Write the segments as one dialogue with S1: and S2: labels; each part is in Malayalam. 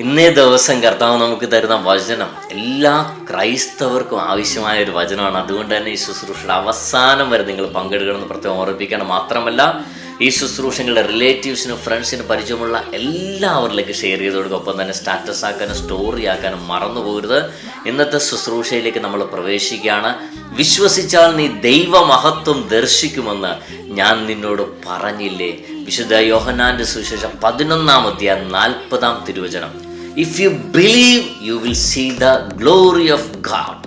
S1: ഇന്നേ ദിവസം കർത്താവ് നമുക്ക് തരുന്ന വചനം എല്ലാ ക്രൈസ്തവർക്കും ആവശ്യമായ ഒരു വചനമാണ്. അതുകൊണ്ട് തന്നെ ഈ ശുശ്രൂഷയുടെ അവസാനം വരെ നിങ്ങൾ പങ്കെടുക്കണമെന്ന് പ്രത്യേകം ഓർമ്മിപ്പിക്കണം. മാത്രമല്ല ഈ ശുശ്രൂഷകളുടെ റിലേറ്റീവ്സിനും ഫ്രണ്ട്സിനും പരിചയമുള്ള എല്ലാവരിലേക്ക് ഷെയർ ചെയ്ത് കൊടുക്കുക. ഒപ്പം തന്നെ സ്റ്റാറ്റസ് ആക്കാനും സ്റ്റോറി ആക്കാനും മറന്നു പോകരുത്. ഇന്നത്തെ ശുശ്രൂഷയിലേക്ക് നമ്മൾ പ്രവേശിക്കുകയാണ്. വിശ്വസിച്ചാൽ നീ ദൈവമഹത്വം ദർശിക്കുമെന്ന് ഞാൻ നിന്നോട് പറഞ്ഞില്ലേ? വിശുദ്ധ യോഹനാന്റെ സുവിശേഷം പതിനൊന്നാം അധ്യായം നാൽപ്പതാം തിരുവചനം. If you believe you will see the glory of God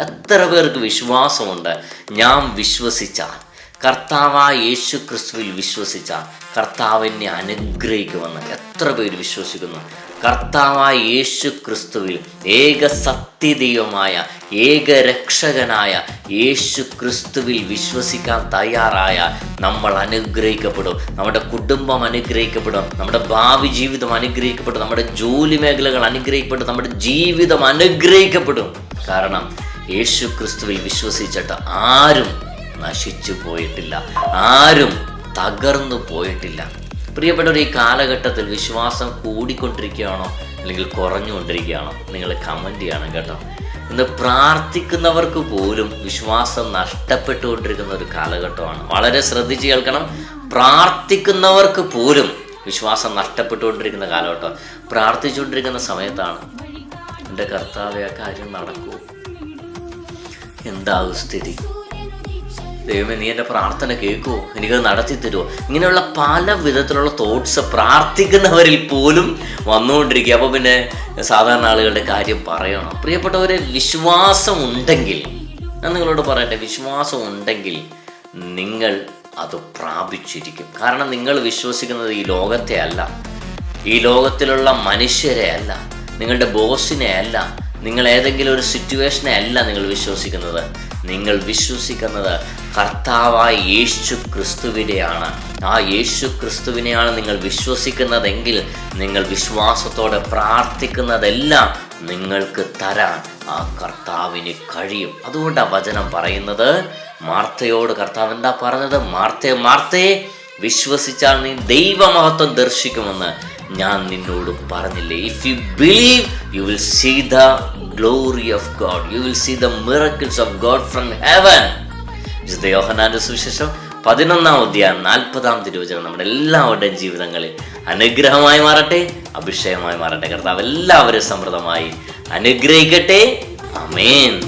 S1: എത്ര പേർക്ക് വിശ്വാസമുണ്ട്? ഞാൻ വിശ്വസിച്ചാൽ. കർത്താവായ യേശു ക്രിസ്തുവിൽ വിശ്വസിച്ച കർത്താവിനെ അനുഗ്രഹിക്കുമെന്ന് എത്ര പേര് വിശ്വസിക്കുന്നു? കർത്താവായ യേശു ക്രിസ്തുവിൽ ഏക സത്യദൈവമായ ഏക രക്ഷകനായ യേശു ക്രിസ്തുവിൽ വിശ്വസിക്കാൻ തയ്യാറായ നമ്മൾ അനുഗ്രഹിക്കപ്പെടും. നമ്മുടെ കുടുംബം അനുഗ്രഹിക്കപ്പെടും. നമ്മുടെ ഭാവി ജീവിതം അനുഗ്രഹിക്കപ്പെടും. നമ്മുടെ ജോലി മേഖലകൾ അനുഗ്രഹിക്കപ്പെടും. നമ്മുടെ ജീവിതം അനുഗ്രഹിക്കപ്പെടും. കാരണം യേശു ക്രിസ്തുവിൽ വിശ്വസിച്ചിട്ട് ആരും നശിച്ചു പോയിട്ടില്ല. ആരും തകർന്നു പോയിട്ടില്ല. പ്രിയപ്പെട്ടവർ ഈ കാലഘട്ടത്തിൽ വിശ്വാസം കൂടിക്കൊണ്ടിരിക്കുകയാണോ? അല്ലെങ്കിൽ കുറഞ്ഞുകൊണ്ടിരിക്കുകയാണോ? നിങ്ങൾ കമന്റ് ചെയ്യണം കേട്ടോ. ഇന്ന് പ്രാർത്ഥിക്കുന്നവർക്ക് പോലും വിശ്വാസം നഷ്ടപ്പെട്ടുകൊണ്ടിരിക്കുന്ന ഒരു കാലഘട്ടമാണ്. വളരെ ശ്രദ്ധിച്ച് കേൾക്കണം. പ്രാർത്ഥിക്കുന്നവർക്ക് പോലും വിശ്വാസം നഷ്ടപ്പെട്ടുകൊണ്ടിരിക്കുന്ന കാലഘട്ടം. പ്രാർത്ഥിച്ചുകൊണ്ടിരിക്കുന്ന സമയത്താണ് എന്റെ കർത്താവ് ആ കാര്യം നടക്കൂ. എന്താകും സ്ഥിതി? ദൈവമേ നീ എന്റെ പ്രാർത്ഥന കേൾക്കുമോ എനിക്കത് നടത്തി തരുമോ ഇങ്ങനെയുള്ള പല വിധത്തിലുള്ള തോട്ട്സ് പ്രാർത്ഥിക്കുന്നവരിൽ പോലും വന്നുകൊണ്ടിരിക്കുക. അപ്പോൾ പിന്നെ സാധാരണ ആളുകളുടെ കാര്യം പറയണം. പ്രിയപ്പെട്ടവരെ വിശ്വാസം ഉണ്ടെങ്കിൽ ഞാൻ നിങ്ങളോട് പറയട്ടെ വിശ്വാസം ഉണ്ടെങ്കിൽ നിങ്ങൾ അത് പ്രാപിച്ചിരിക്കും. കാരണം നിങ്ങൾ വിശ്വസിക്കുന്നത് ഈ ലോകത്തെ അല്ല. ഈ ലോകത്തിലുള്ള മനുഷ്യരെ അല്ല. നിങ്ങളുടെ ബോസിനെ അല്ല. നിങ്ങൾ ഏതെങ്കിലും ഒരു സിറ്റുവേഷനെ അല്ല നിങ്ങൾ വിശ്വസിക്കുന്നത്. നിങ്ങൾ വിശ്വസിക്കുന്നത് കർത്താവായ യേശു ക്രിസ്തുവിനെയാണ്. ആ യേശു ക്രിസ്തുവിനെയാണ് നിങ്ങൾ വിശ്വസിക്കുന്നതെങ്കിൽ നിങ്ങൾ വിശ്വാസത്തോടെ പ്രാർത്ഥിക്കുന്നതെല്ലാം നിങ്ങൾക്ക് തരാൻ ആ കർത്താവിന് കഴിയും. അതുകൊണ്ടാണ് വചനം പറയുന്നത്. മാർത്തയോട് കർത്താവ് എന്താ പറഞ്ഞത്? മാർത്തയെ മാർത്തയെ വിശ്വസിച്ചാൽ നീ ദൈവമഹത്വം ദർശിക്കുമെന്ന് ഞാൻ നിന്നോട് പറഞ്ഞില്ലേ? If you believe you will see the glory of God you will see the miracles of God from heaven യോഹനാന്റെ സുവിശേഷം പതിനൊന്നാം അധ്യായം നാൽപ്പതാം തിരുവചനം നമ്മുടെ എല്ലാവരുടെയും ജീവിതങ്ങളിൽ അനുഗ്രഹമായി മാറട്ടെ അഭിഷേകമായി മാറട്ടെ. കർത്താവ് എല്ലാവരും സമൃദ്ധമായി അനുഗ്രഹിക്കട്ടെ. അമേൻ